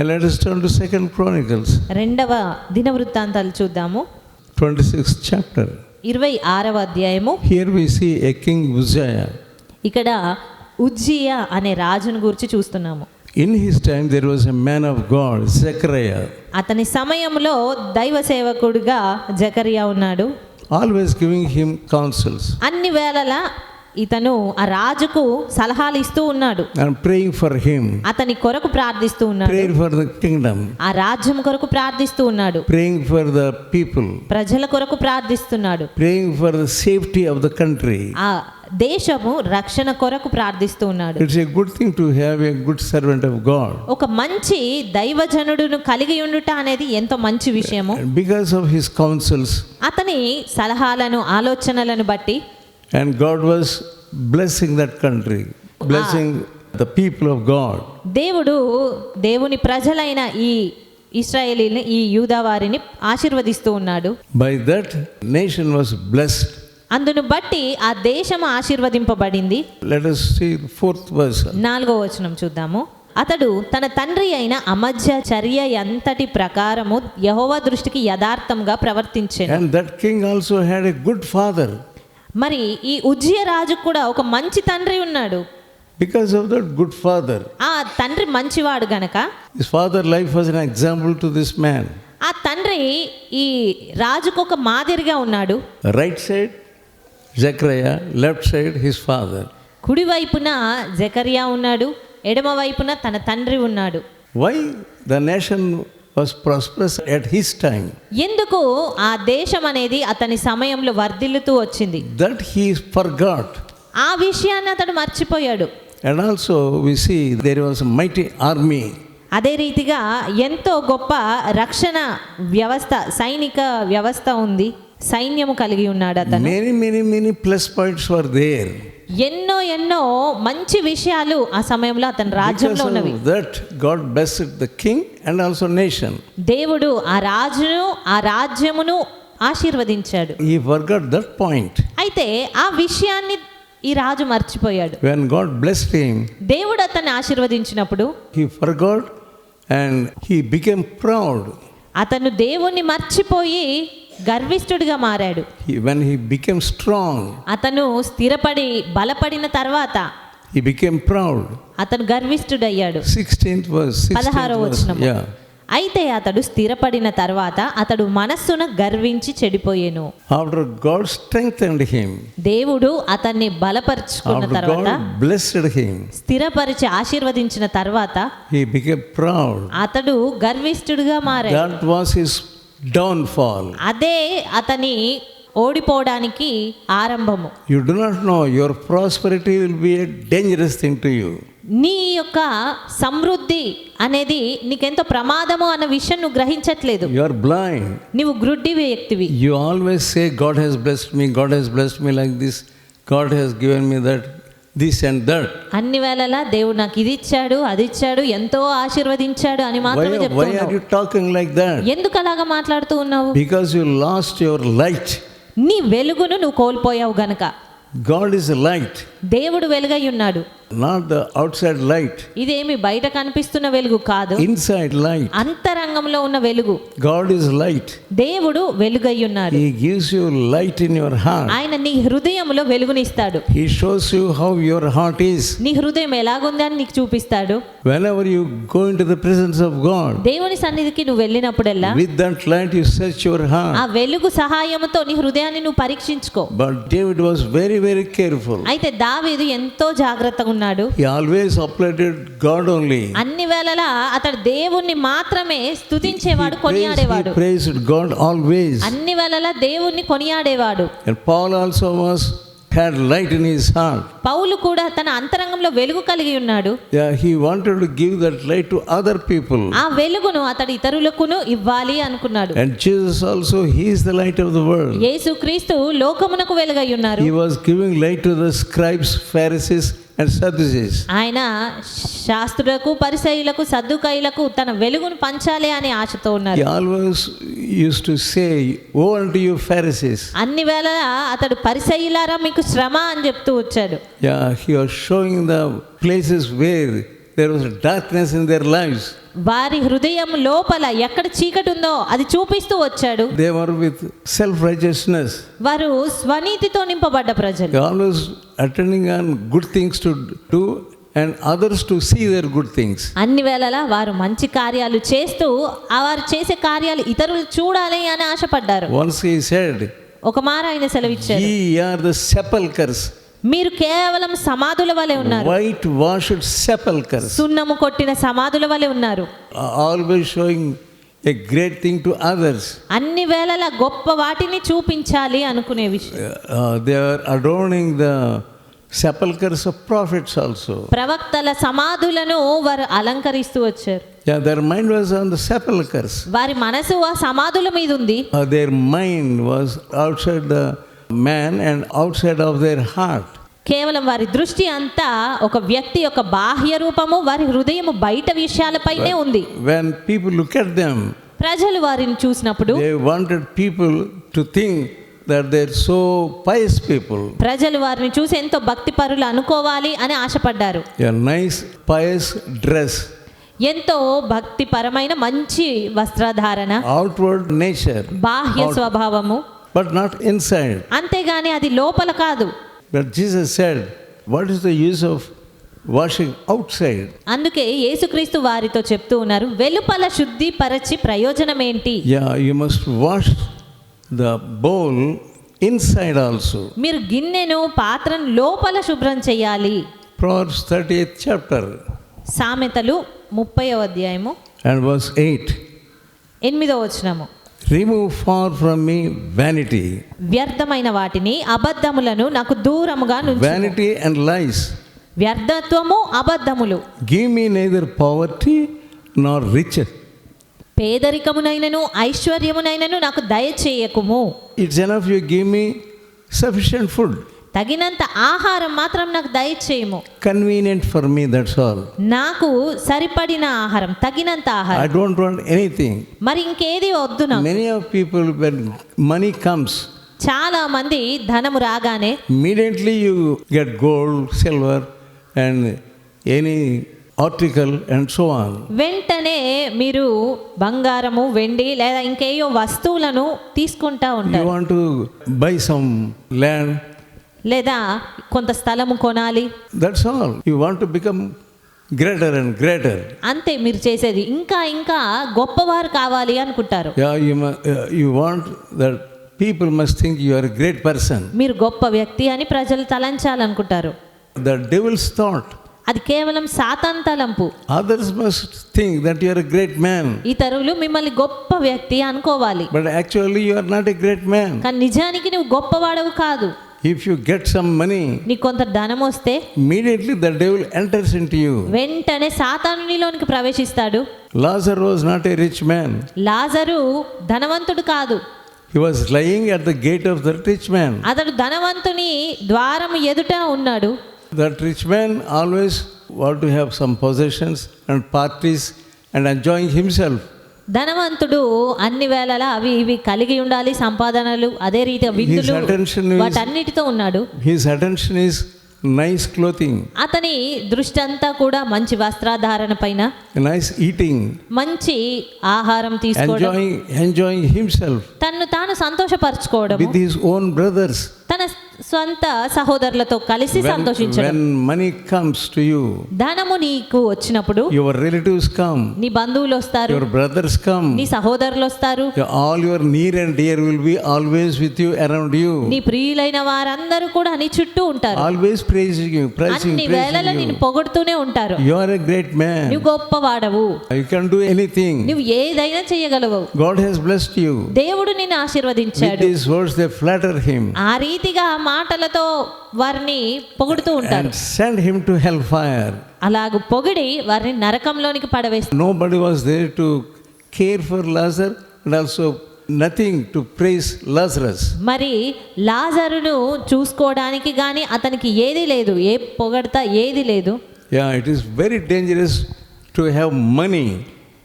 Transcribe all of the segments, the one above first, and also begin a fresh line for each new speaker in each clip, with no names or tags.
And let us turn to Second Chronicles,
రెండవ దినవృత్తాంతాలు చూద్దాము
26th chapter.
ఇరవై ఆరవ అధ్యాయము
Here we see a king Uzziah.
ఇక్కడ ఉజ్జియా అనే రాజును గురించి చూస్తున్నాము
In his time, there was a man of God, Zechariah,
అతని సమయంలో దైవ సేవకుడిగా జకరియా ఉన్నాడు
always giving him counsels
అన్ని వేళలా ఇతను ఆ రాజుకు సలహాలు ఇస్తూ ఉన్నాడు.
ప్రేయింగ్ ఫర్ హిమ్
అతని కొరకు ప్రార్థిస్తూ ఉన్నాడు.
ప్రేయింగ్ ఫర్ ద కింగ్డమ్
ఆ రాజ్యం కొరకు ప్రార్థిస్తూ ఉన్నాడు.
ప్రేయింగ్ ఫర్ ద పీపుల్
ప్రజల కొరకు ప్రార్థిస్తున్నాడు.
Praying for the safety of the country
ఆ దేశము రక్షణ కొరకు ప్రార్థిస్తూ ఉన్నాడు.
Good thing to have good servant of God
ఒక మంచి దైవజనుడును కలిగి ఉండుట అనేది ఎంతో మంచి విషయము.
బికాజ్ ఆఫ్ హిస్ కౌన్సిల్స్
అతని సలహాలను ఆలోచనలను బట్టి
and God was blessing that country blessing the people of God
దేవుడు దేవుని ప్రజలైన ఈ ఇస్రాయేలీని ఈ యూదా వారిని ఆశీర్వదిస్తూ ఉన్నాడు.
By that nation was blessed
అందును బట్టి ఆ దేశం ఆశీర్వదింపబడింది.
లెట్ us
నాలుగో వచనం చూద్దాము. అతడు తన తండ్రి అయిన అమజ్య చర్య ఎంతటి ప్రకారము యహోవా దృష్టికి యథార్థంగా
ప్రవర్తించాడు that king also had good father
మరి ఈ ఉజ్జయ రాజు కూడా ఒక మంచి తండ్రి ఉన్నాడు
Because of that good father,
ఆ తండ్రి మంచివాడు గనక
his father life was an example to this man.
ఆ తండ్రి ఈ రాజుకు ఒక మాదిరిగా ఉన్నాడు
Right side, Zechariah, left side, his father.
కుడి వైపున జకరియా ఉన్నాడు ఎడమ వైపున తన తండ్రి ఉన్నాడు
Why the nation was prosperous at his time?
ఎందుకు ఆ దేశం అనేది అతని సమయంలో వర్ధిల్లుతూ వచ్చింది
That he forgot.
ఆ విషయాన్ని అతడు మర్చిపోయాడు
also, we see there was a mighty army.
అదే రీతిగా ఎంతో గొప్ప రక్షణ వ్యవస్థ సైనిక వ్యవస్థ ఉంది సైన్యము కలిగి ఉన్నాడు అతను
Many, many, many plus points were there.
ఎన్నో ఎన్నో మంచి విషయాలు ఆ సమయంలో అతని రాజ్యంలో ఉన్నవి.
That God bless the king and also nation
దేవుడు ఆ రాజును ఆ రాజ్యమును ఆశీర్వదించాడు.
హి ఫర్గట్ దట్ పాయింట్
అయితే ఆ విషయాన్ని ఈ రాజు మర్చిపోయాడు.
వెన్ గాడ్ బ్లెస్ హిమ్
దేవుడు అతన్ని ఆశీర్వదించినప్పుడు
he forgot and he become proud
అతను దేవుణ్ణి మర్చిపోయి గర్విష్ఠుడిగా మారాడు
when he became strong,
అతను స్థిరపడి బలపడిన తర్వాత
he became proud.
అతను గర్విష్ఠుడయ్యాడు
16th verse. 16th
పదహారో.
Yeah.
అయితే అతడు స్థిరపడిన తర్వాత అతడు మనస్సున గర్వించి చెడిపోయేను
After God strengthened him,
దేవుడు అతన్ని బలపరుచుకున్న తర్వాత
blessed him,
స్థిరపరిచి ఆశీర్వదించిన తర్వాత
he became proud.
అతడు గర్విష్ఠుడిగా మారాడు
That was డౌన్ ఫాల్
అదే అతని ఓడిపోవడానికి ఆరంభము.
You do not know your prosperity will be a dangerous thing to you
నీ యొక్క సమృద్ధి అనేది నీకెంతో ప్రమాదము అన్న విషయం నువ్వు గ్రహించట్లేదు.
యువర్ బ్లైండ్
నీవు గ్రుడ్డి వ్యక్తివి.
You always say God has blessed me God has blessed me like this God has given me that this and that.
అన్ని వేళలా దేవుడు నాకు ఇది ఇచ్చాడు అది ఇచ్చాడు ఎంతో ఆశీర్వదించాడు అని మాత్రమే
why are
చెప్తున్నావు
you talking like that?
ఎందుకు అలాగా మాట్లాడుతూ ఉన్నావు
Because you lost your light.
నీ వెలుగును నువ్వు కోల్పోయావు గనక
God is a light,
దేవుడు వెలుగై ఉన్నాడు
not the outside light.
ఇదేమి బయట కనిపిస్తున్న వెలుగు కాదు
Inside light.
అంతరంగంలో ఉన్న వెలుగు
God is light.
దేవుడు వెలుగై ఉన్నాడు
He gives you light in your heart.
ఆయన నీ హృదయంలో వెలుగునిస్తాడు
He shows you how your heart is.
నీ హృదయం ఎలాగుంది అని నీకు చూపిస్తాడు
Whenever you go into the presence of God,
దేవుని సన్నిధికి నువ్వు వెళ్ళినప్పుడల్లా
with that light you search your
ఆ
heart.
వెలుగు సహాయంతో నీ హృదయాన్ని నువ్వు పరీక్షించుకో
But David was very, very careful.
అయితే దావీదు ఎంతో జాగ్రత్తగా ఉన్నాడు
He always uplifted God only.
అన్ని వేళలా అతడు దేవుణ్ణి మాత్రమే స్తుతించేవాడు కొనియాడేవాడు
praised God always.
అన్ని వేళలా దేవుణ్ణి కొనియాడేవాడు
And Paul also was had light in his heart.
పౌలు కూడా తన అంతరంగంలో వెలుగు కలిగి ఉన్నాడు
Yeah, he wanted to give that light to other people.
ఆ వెలుగును అతడు ఇతరులకును ఇవ్వాలి అనుకున్నాడు
And Jesus also, he is the light of the world.
యేసు క్రీస్తు లోకమునకు వెలుగై ఉన్నారు
He was giving light to the scribes, Pharisees.
ఆయన శాస్త్రులకు పరిసయులకు సద్దుకైలకు తన వెలుగును పంచాలి అనే ఆశతో ఉన్నారు.
Always used to say, Woe unto you, Pharisees.
అన్ని వేళ అతడు పరిసయులారా మీకు శ్రమ అని చెప్తూ వచ్చాడు.
Yeah, he was showing the places where there was darkness in their lives.
వారి హృదయం లోపల ఎక్కడ చీకటి ఉందో అది చూపిస్తూ వచ్చాడు
They were with self righteousness.
వారు స్వనీతితో నింపబడ్డ ప్రజలు
always attending on good things to do and others to see their good things.
అన్ని వేళలా వారు మంచి కార్యాలు చేస్తూ వారు చేసే కార్యాలు ఇతరులు చూడాలి అని ఆశపడ్డారు
Once he said,
ఒక మార ఆయన సెలవిచ్చారు
Ye are the sepulchres,
మీరు కేవలం సమాధుల వలె ఉన్నారు.
వైట్ వాష్డ్ సెపల్కర్
సున్నము కొట్టిన సమాధుల వలె ఉన్నారు.
Always showing a great thing to others
అన్ని వేళల గొప్ప వాటిని చూపించాలి అనుకునే విషయం.
They are adorning the sepulchres of prophets also
ప్రవక్తల సమాధులను వారు అలంకరిస్తూ వచ్చారు.
Yeah, their mind was on the sepulchres.
వారి మనసు ఆ సమాధుల మీద ఉంది.
Uh, their mind was outside the man and outside of their heart
కేవలం వారి దృష్టి అంతా ఒక వ్యక్తి యొక్క బాహ్య రూపము వారి హృదయము బయట విషయాలపైనే ఉంది.
When people look at them
ప్రజలు వారిని చూసినప్పుడు
they wanted people to think that they are so pious people
ప్రజలు వారిని చూసి ఎంతో భక్తి పరులు అనుకోవాలి అని ఆశపడ్డారు.
యా నైస్ పైస్ డ్రెస్
ఎంతో భక్తిపరమైన మంచి వస్త్రధారణ
అవుట్వర్డ్ నేచర్
బాహ్య స్వభావము.
బట్ నాట్ ఇన్సైడ్
అంతేగాని అది లోపల కాదు.
But Jesus said what is the use of washing outside
అందుకే యేసుక్రీస్తు వారితో చెప్తూ ఉన్నారు వెలుపల శుద్ధి పరచి ప్రయోజనం ఏంటి
yeah you must wash the bowl inside also
మీరు గిన్నెను పాత్రను లోపల శుభ్రం చేయాలి.
ప్రోవర్స్ థర్టీ చాప్టర్
సామెతలు ముప్పై అధ్యాయము
అండ్ వర్స్ ఎయిట్
ఎనిమిదో వచ్చినాము
remove far from me vanity
వ్యర్థమైన వాటిని అబద్ధములను నాకు దూరముగా
వ్యానిటీ అండ్ లైస్
వ్యర్థత్వము అబద్ధములు.
Give me neither poverty nor rich
పేదరికమునైనను ఐశ్వర్యమునైనను నాకు దయచేయకుము.
It's enough you give me sufficient food
తగినంత ఆహారం మాత్రం నాకు దయచేయము.
Convenient for me that's all
నాకు సరిపడిన ఆహారం తగినంత ఆహారం.
ఐ డోంట్ వాంట్ ఎనీథింగ్
మరి ఇంకేది వద్దు నా
many of people when money comes
చాలా మంది ధనము రాగానే
immediately you get gold silver and any article and so on
వెంటనే మీరు బంగారము వెండి లేదా ఇంకేయో వస్తువులను తీసుకుంటా ఉంటారు.
You want to buy some land
లేదా కొంత స్థలము కొనాలి?
That's all you want to become greater and greater
అంతే మీరు చేసేది. ఇంకా ఇంకా గొప్పవారు కావాలి అనుకుంటారు.
You want that people must think you are great person
మీరు గొప్ప వ్యక్తి అని ప్రజలు తలంచాలనుకుంటారు.
ద డెవిల్స్ థాట్
అది కేవలం సాతాన్ తలంపు.
Others must think that you are great man
ఇతరులు మిమ్మల్ని గొప్ప వ్యక్తి అనుకోవాలి.
But actually you are not a great man
కానీ నిజానికి నువ్వు గొప్పవాడవు కాదు.
If you get some money,
నీకు కొంత ధనం వస్తే
immediately the devil enters into you.
వెంటనే సాతాను నీలోనికి ప్రవేశిస్తాడు
Lazarus was not a rich man.
లాజరు ధనవంతుడు కాదు
He was lying at the gate of the rich man.
అతడు ధనవంతుని ద్వారము ఎదుట ఉన్నాడు
That rich man always want to have some possessions and parties and enjoying himself.
ధనవంతుడు అన్ని వేళలా అవి ఇవి కలిగి ఉండాలి సంపాదనలు అదే రీతిగా విందులు వాటన్నిటితో ఉన్నాడు.
nice clothing,
అతని దృష్టి అంతా కూడా మంచి వస్త్రధారణ పైన
eating,
మంచి ఆహారం తీసుకోవడం
himself
తన్ను తాను సంతోషపరచుకోవడం
own brothers.
తన సొంత సహోదరులతో కలిసి సంతోషించడం.
కమ్స్ టు యు
ధనము నీకు వచ్చినప్పుడు
యువర్ రిలేటివ్స్ కమ్
నీ బంధువులు వస్తారు
యువర్ బ్రదర్స్ కమ్
నీ సహోదరులు వస్తారు.
All your near and dear will be always with you around you
నీ ప్రియులైన వారందరూ కూడా నీ చుట్టూ ఉంటారు.
ఆల్వేస్ ప్రైజింగ్ యు ప్రైజింగ్
అన్ని వేళల
నిన్ను
పొగడుతూనే ఉంటారు.
యు ఎ గ్రేట్ మ్యాన్
నువ్వు గొప్పవాడవు.
యు కెన్ డు ఎనీథింగ్
నువ్వు ఏదైనా చేయగలవు.
గాడ్ హస్ బ్లెస్డ్ యు
దేవుడు నిన్ను ఆశీర్వదించాడు.
It words they flatter him
ఆ రీతిగా మా మాటలతో వారిని పొగుడుతూ ఉంటారు.
Send him to hell fire
అలాగ పొగిడి వారిని నరకంలోనికి పడవేస్తారు.
Nobody was there to care for Lazar and also nothing to praise Lazarus
మరి లాజరును చూసుకోవడానికి గాని అతనికి ఏది లేదు. ఏ పొగడతా ఏది లేదు.
Yeah it is very dangerous to have money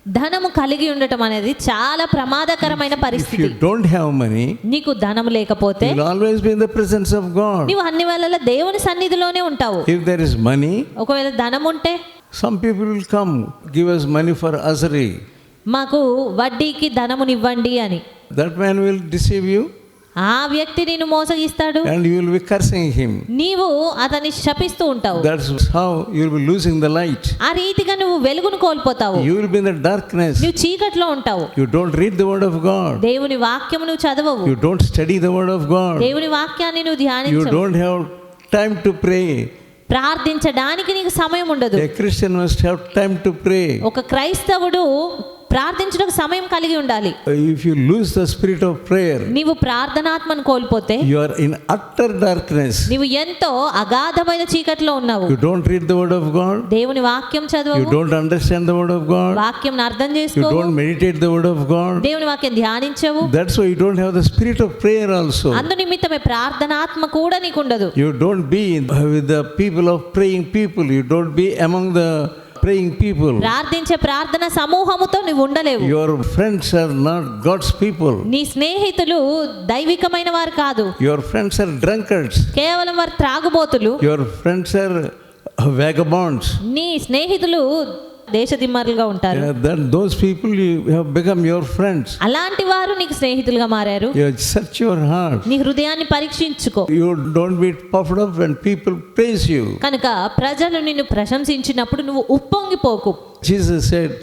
ధనము కలిగి ఉండటం అనేది చాలా ప్రమాదకరమైన పరిస్థితి.
యు
నీకు ధనం లేకపోతే
యు ప్రెసెన్స్ ఆఫ్ గాడ్
నీవు అన్ని వేళల దేవుని సన్నిధిలోనే ఉంటావు.
ఇఫ్ దేర్ ఇస్ మనీ
ఒకవేళ ధనం ఉంటే
some people will come give us money for usury
మాకు వడ్డీకి ధనమునివ్వండి అని.
That man will deceive you
ఆ వ్యక్తి నిన్ను మోసగిస్తాడు?
And you will be cursing him
నీవు అతన్ని శపిస్తూ ఉంటావు.
That's how you will be losing the light
ఆ రీతిగా నువ్వు వెలుగును కోల్పోతావు.
You will be in the darkness
నువ్వు చీకట్లో ఉంటావు.
You don't read the word of God
దేవుని వాక్యమును చదవవు.
You don't study the word of God
దేవుని వాక్యాన్ని నువ్వు ధ్యానించవు.
You don't have time to pray
ప్రార్థించడానికి నీకు సమయం ఉండదు.
Christian must have time to pray
ఒక క్రైస్తవుడు ప్రార్థించడానికి సమయం కలిగి ఉండాలి.
If you lose the spirit of prayer
నీవు ప్రార్థనాత్మను కోల్పోతే
you are in utter darkness
నీవు ఎంతో అగాధమైన చీకట్లో ఉన్నావు.
You don't read the word of God
దేవుని వాక్యం చదవవు.
You don't understand the word of God
వాక్యం అర్థం చేసుకోవు.
You don't meditate the word of God
దేవుని వాక్యం ధ్యానించవు.
That's why you don't have the spirit of prayer also
అందు నిమిత్తమే ప్రార్థనాత్మ కూడా నీకు ఉండదు
you don't be with the people of praying people you don't be among the praying people.
ప్రార్థించే ప్రార్థన సమూహముతో నువ్వు ఉండలేవు
Your friends are not God's people.
నీ స్నేహితులు దైవికమైన వారు కాదు
Your friends are drunkards.
కేవలం వారు త్రాగుబోతులు
Your friends are vagabonds.
నీ స్నేహితులు దేశదిమ్మరులుగా ఉంటారు.
Then those people you have become your friends
అలాంటి వారు నీకు స్నేహితులుగా మారారు.
యు సెర్చ్ యువర్ హార్ట్
నీ హృదయాన్ని పరీక్షించుకో.
You don't be puffed up when people praise you
కనుక ప్రజలు నిన్ను ప్రశంసించినప్పుడు నువ్వు ఉప్పొంగిపోకు.
Jesus said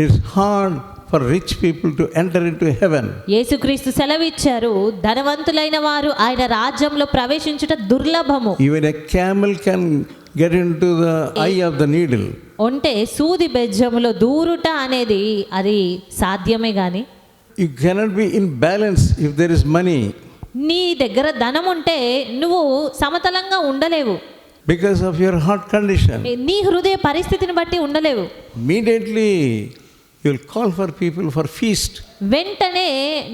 it's hard for rich people to enter into heaven
యేసుక్రీస్తు సెలవు ఇచ్చారు ధనవంతులైన వారు ఆయన రాజ్యంలో ప్రవేశించుట దుర్లభము.
Even a camel can can get into the eye of the needle.
అంటే సూది బెజ్జములో దూరుట అనేది అది సాధ్యమే గాని
You cannot be in balance if there is money
నీ దగ్గర ధనం ఉంటే నువ్వు సమతలంగా ఉండలేవు
because of your heart condition.
నీ హృదయ పరిస్థితిని బట్టి ఉండలేవు
Immediately, you will call for people for feast.
వెంటనే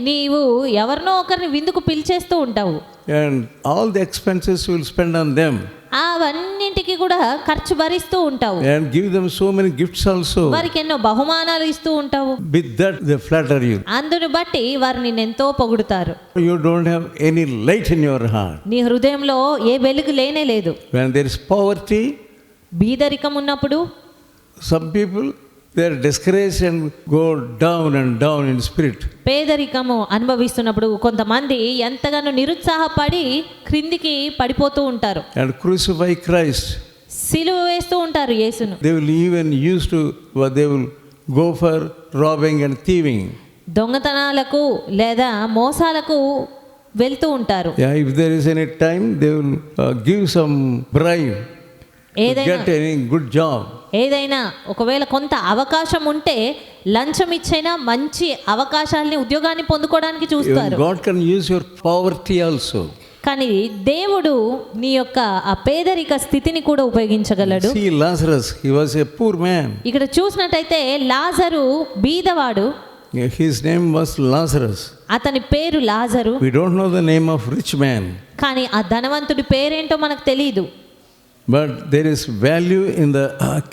నీవు ఎవరినో ఒకరిని విందుకు పిలిచేస్తూ ఉంటావు
And all the expenses you will spend on them
అవన్నింటికి కూడా ఖర్చు భరిస్తూ ఉంటావు.
And give them so many gifts also
వారికి ఎన్నో బహుమానాలు ఇస్తూ ఉంటావు.
With that the flatter you
అందుని బట్టి వారిని ఎంతో పొగుడుతారు.
You don't have any light in your heart
నీ హృదయంలో ఏ వెలుగు లేనే లేదు.
వెన్ దేర్ ఇస్ పవర్టీ
బీదరికం ఉన్నప్పుడు
some people are discouraged and go down and down in spirit.
పేదరికము అనుభవిస్తున్నప్పుడు కొంతమంది ఎంతగానో నిరుత్సాహపడి క్రిందికి పడిపోతూ ఉంటారు
and crucify Christ.
సిలువ వేస్తూ ఉంటారు యేసును
They will even use to, well, they will go for robbing and thieving.
దొంగతనాలకు లేదా మోసాలకు వెళ్తూ ఉంటారు
Yeah, if there is any time, they will uh, give some bribe to
ఏదైనా
get any good job.
ఏదైనా ఒకవేళ కొంత అవకాశం ఉంటే లంచం ఇచ్చైనా మంచి అవకాశాలని ఉద్యోగాన్ని పొందుకోవడానికి చూస్తారు
God can use your poverty also.
కానీ దేవుడు నీ యొక్క ఆ పేదరిక స్థితిని కూడా ఉపయోగించగలడు
See Lazarus, he was a poor man.
ఇక్కడ చూసినట్టయితే లాజరు బీదవాడు
His name was Lazarus.
అతని పేరు లాజరు
We don't know the name of rich man,
కానీ ఆ ధనవంతుడి పేరేంటో మనకు తెలియదు
but there is value in the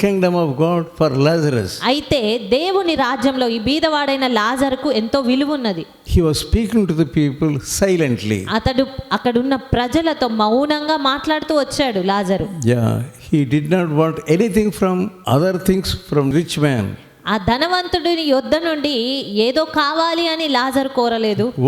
kingdom of God for Lazarus
అయితే దేవుని రాజ్యంలో ఈ బీదవాడైన లాజర్కు ఎంతో విలువ ఉన్నది.
He was speaking to the people silently
అతడు అక్కడ ఉన్న ప్రజలతో మౌనంగా మాట్లాడుతూ వచ్చాడు Lazar.
Yeah he did not want anything from other things from rich man
ఆ ధనవంతుడిని యుద్ధ నుండి ఏదో కావాలి అని లాజర్ కోరలేదు.